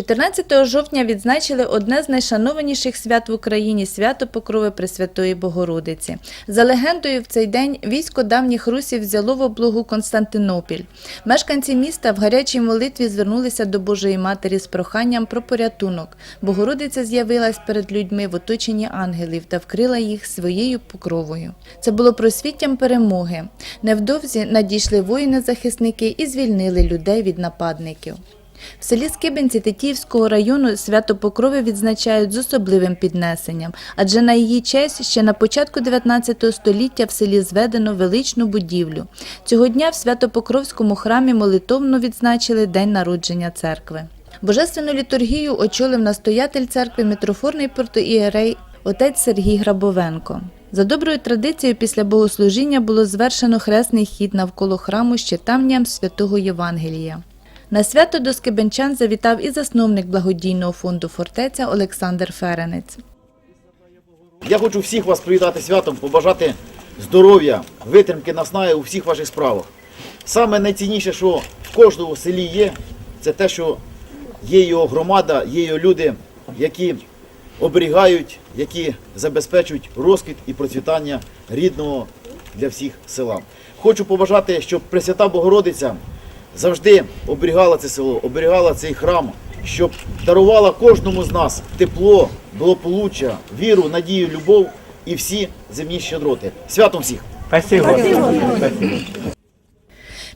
14 жовтня відзначили одне з найшанованіших свят в Україні свято Покрови Пресвятої Богородиці. За легендою, в цей день військо давніх русів взяло в облогу Константинопіль. Мешканці міста в гарячій молитві звернулися до Божої Матері з проханням про порятунок. Богородиця з'явилась перед людьми в оточенні ангелів та вкрила їх своєю покровою. Це було просвіттям перемоги. Невдовзі надійшли воїни-захисники і звільнили людей від нападників. В селі Скибинці Тетіївського району свято Покрови відзначають з особливим піднесенням, адже на її честь ще на початку 19 століття в селі зведено величну будівлю. Цього дня в Свято-Покровському храмі молитовно відзначили день народження церкви. Божественну літургію очолив настоятель церкви митрофорний протоієрей отець Сергій Грабовенко. За доброю традицією, після богослужіння було звершено хресний хід навколо храму з читанням святого Євангелія. На свято до скибенчан завітав і засновник благодійного фонду фортеця Олександр Ференець. Я хочу всіх вас привітати святом, побажати здоров'я, витримки наснаги у всіх ваших справах. Саме найцінніше, що в кожному селі є, це те, що є його громада, є його люди, які оберігають, які забезпечують розквіт і процвітання рідного для всіх села. Хочу побажати, щоб Пресвята Богородиця завжди оберігала це село, оберігала цей храм, щоб дарувала кожному з нас тепло, благополуччя, віру, надію, любов і всі земні щедроти. Святом всіх! Спасибо. Спасибо.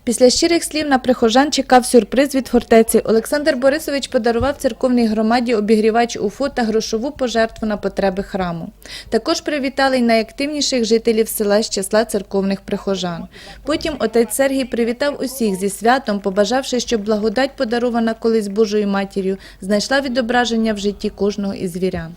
Після щирих слів на прихожан чекав сюрприз від фортеці. Олександр Борисович подарував церковній громаді обігрівач УФО та грошову пожертву на потреби храму. Також привітали й найактивніших жителів села з числа церковних прихожан. Потім отець Сергій привітав усіх зі святом, побажавши, щоб благодать, подарована колись Божою матір'ю, знайшла відображення в житті кожного із вірян.